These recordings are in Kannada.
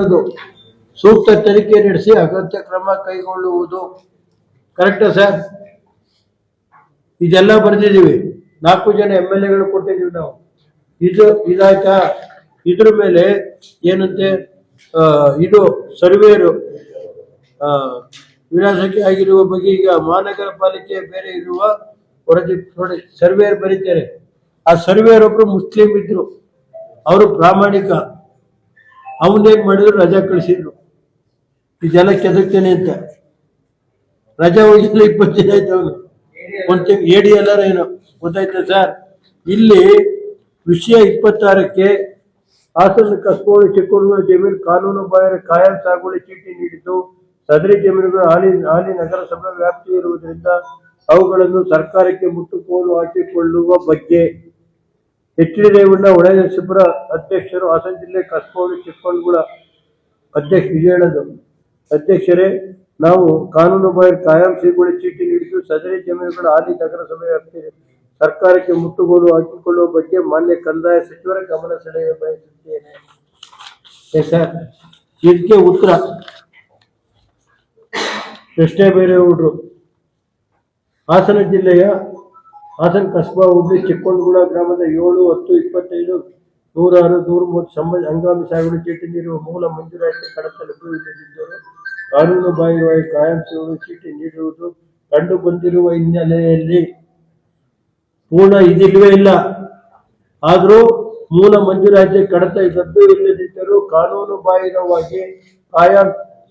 ಅದು ಸೂಕ್ತ ತನಿಖೆ ನಡೆಸಿ ಅಗತ್ಯ ಕ್ರಮ ಕೈಗೊಳ್ಳುವುದು. Correct sir? ಇದೆಲ್ಲ ಬರೆದಿದ್ದೀವಿ. ನಾಲ್ಕು ಜನ ಎಂ ಎಲ್ ಎಗಳು ಕೊಟ್ಟಿದ್ದೀವಿ ನಾವು. ಇದು ಇದಾಯ್ತಾ? ಇದ್ರ ಮೇಲೆ ಏನಂತೆ? ಇದು ಸರ್ವೇರು. ವಿಳಾಸಕ್ಕೆ ಆಗಿರುವ ಬಗ್ಗೆ ಈಗ ಮಹಾನಗರ ಪಾಲಿಕೆ ಬೇರೆ ಇರುವ ವರದಿ ಸರ್ವೇರ್ ಬರೀತಾರೆ. ಆ ಸರ್ವೇರ್ ಒಬ್ರು ಮುಸ್ಲಿಂ ಇದ್ರು. ಅವರು ಪ್ರಾಮಾಣಿಕ. ಅವನೇನ್ ಮಾಡಿದ್ರು ರಜಾ ಕಳಿಸಿದ್ರು. ಇದೆಲ್ಲ ಕೆದಕ್ತೇನೆ ಅಂತ. ರಜಾ ಹೋಗಿಲ್ಲ ಇಪ್ಪತ್ತು ದಿನ ಆಯ್ತು ಅವನು. ಒಂದ್ ತಿಂಗ್ ಏಡಿ ಎಲ್ಲಾರ ಏನು ಗೊತ್ತಾಯ್ತಾ ಸರ್? ಇಲ್ಲಿ ವಿಷಯ ಇಪ್ಪತ್ತಾರಕ್ಕೆ ಹಾಸನ ಕಸ್ಬೋಳಿ ಚಿಕ್ಕಮಗಳೂರು ಜಮೀನು ಕಾನೂನು ಬಾಹಿರ ಕಾಯಂ ಸಾಗುವಳಿ ಚೀಟಿ ನೀಡಿದ್ದು ಸದರಿ ಜಮೀನುಗಳು ಹಾಲಿ ಹಾಲಿ ನಗರಸಭೆ ವ್ಯಾಪ್ತಿ ಇರುವುದರಿಂದ ಅವುಗಳನ್ನು ಸರ್ಕಾರಕ್ಕೆ ಮುಟ್ಟುಕೋಲು ಹಾಕಿಕೊಳ್ಳುವ ಬಗ್ಗೆ ಎಚ್ ಡಿ ರೇವಣ್ಣ ಒಳನರಸೀಪುರ ಅಧ್ಯಕ್ಷರು, ಹಾಸನ ಜಿಲ್ಲೆ ಕಸ್ಬೋಳಿ ಚಿಕ್ಕಮಗಳೂರ ಅಧ್ಯಕ್ಷ ಹೇಳೋದು ಅಧ್ಯಕ್ಷರೇ, ನಾವು ಕಾನೂನು ಬಾಹಿರ ಕಾಯಂ ಸಿಗುಳಿ ಚೀಟಿ ನೀಡಿದ್ದು ಸದರಿ ಜಮೀನುಗಳ ಹಾಲಿ ನಗರಸಭೆ ವ್ಯಾಪ್ತಿ ಸರ್ಕಾರಕ್ಕೆ ಮುಟ್ಟುಗೋಲು ಹಾಕಿಕೊಳ್ಳುವ ಬಗ್ಗೆ ಮಾನ್ಯ ಕಂದಾಯ ಸಚಿವರ ಗಮನ ಸೆಳೆಯ ಬಯಸುತ್ತೇನೆ. ಇದಕ್ಕೆ ಉತ್ತರ. ಎಷ್ಟೇ ಬೇರೆ ಹುಡ್ರು ಹಾಸನ ಜಿಲ್ಲೆಯ ಹಾಸನ ಕಸ್ಬಾ ಹೋಬಳಿ ಚಿಕ್ಕೊಂಡಗುಳ ಗ್ರಾಮದ ಏಳು, ಹತ್ತು, ಇಪ್ಪತ್ತೈದು, ನೂರಾರು ನೂರ ಮೂವತ್ತು ಸಂಬಂಧ ಹಂಗಾಮಿ ಸಾಗುವಳಿ ಚೀಟಿ ನೀಡುವ ಮೂಲ ಮಂಜೂರಾತಿ ಕಡತ ಲಭ್ಯವಿಲ್ಲದಿದ್ದರೂ ಕಾನೂನು ಬಾಹಿರವಾಗಿ ಕಾಯಂ ಸಾಗುವಳಿ ಚೀಟಿ ನೀಡುವುದು ಕಂಡು ಬಂದಿರುವ ಹಿನ್ನೆಲೆಯಲ್ಲಿ ಪೂರ್ಣ ಇದಿಲ್ವೇ ಇಲ್ಲ. ಆದರೂ ಮೂಲ ಮಂಜೂರಾತಿ ಕಡತ ಇದ್ದು ಇಲ್ಲದಿದ್ದರೂ ಕಾನೂನು ಬಾಹಿರವಾಗಿ ಕಾಯಂ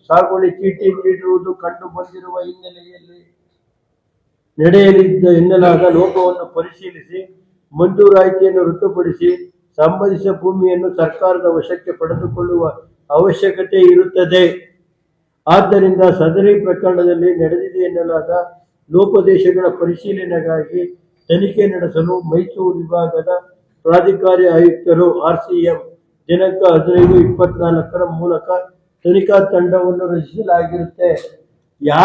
ಸಾಗುವಳಿ ಚೀಟಿ ನೀಡುವುದು ಕಂಡು ಬಂದಿರುವ ಹಿನ್ನೆಲೆಯಲ್ಲಿ ನಡೆಯಲಿದ್ದ ಎನ್ನಲಾದ ಲೋಪವನ್ನು ಪರಿಶೀಲಿಸಿ ಮಂಜೂರಾತಿಯನ್ನು ರದ್ದುಪಡಿಸಿ ಸಂಬಂಧಿಸಿದ ಭೂಮಿಯನ್ನು ಸರ್ಕಾರದ ವಶಕ್ಕೆ ಪಡೆದುಕೊಳ್ಳುವ ಅವಶ್ಯಕತೆ ಇರುತ್ತದೆ. ಆದ್ದರಿಂದ ಸದರಿ ಪ್ರಕರಣದಲ್ಲಿ ನಡೆದಿದೆ ಎನ್ನಲಾದ ಲೋಪದೇಶಗಳ ಪರಿಶೀಲನೆಗಾಗಿ ತನಿಖೆ ನಡೆಸಲು ಮೈಸೂರು ವಿಭಾಗದ ಪ್ರಾಧಿಕಾರಿ ಆಯುಕ್ತರು ಆರ್ಸಿಎಂ ದಿನಾಂಕ ಹದಿನೈದು ಇಪ್ಪತ್ನಾಲ್ಕರ ಮೂಲಕ ತನಿಖಾ ತಂಡವನ್ನು ರಚಿಸಲಾಗಿರುತ್ತೆ. ಯಾ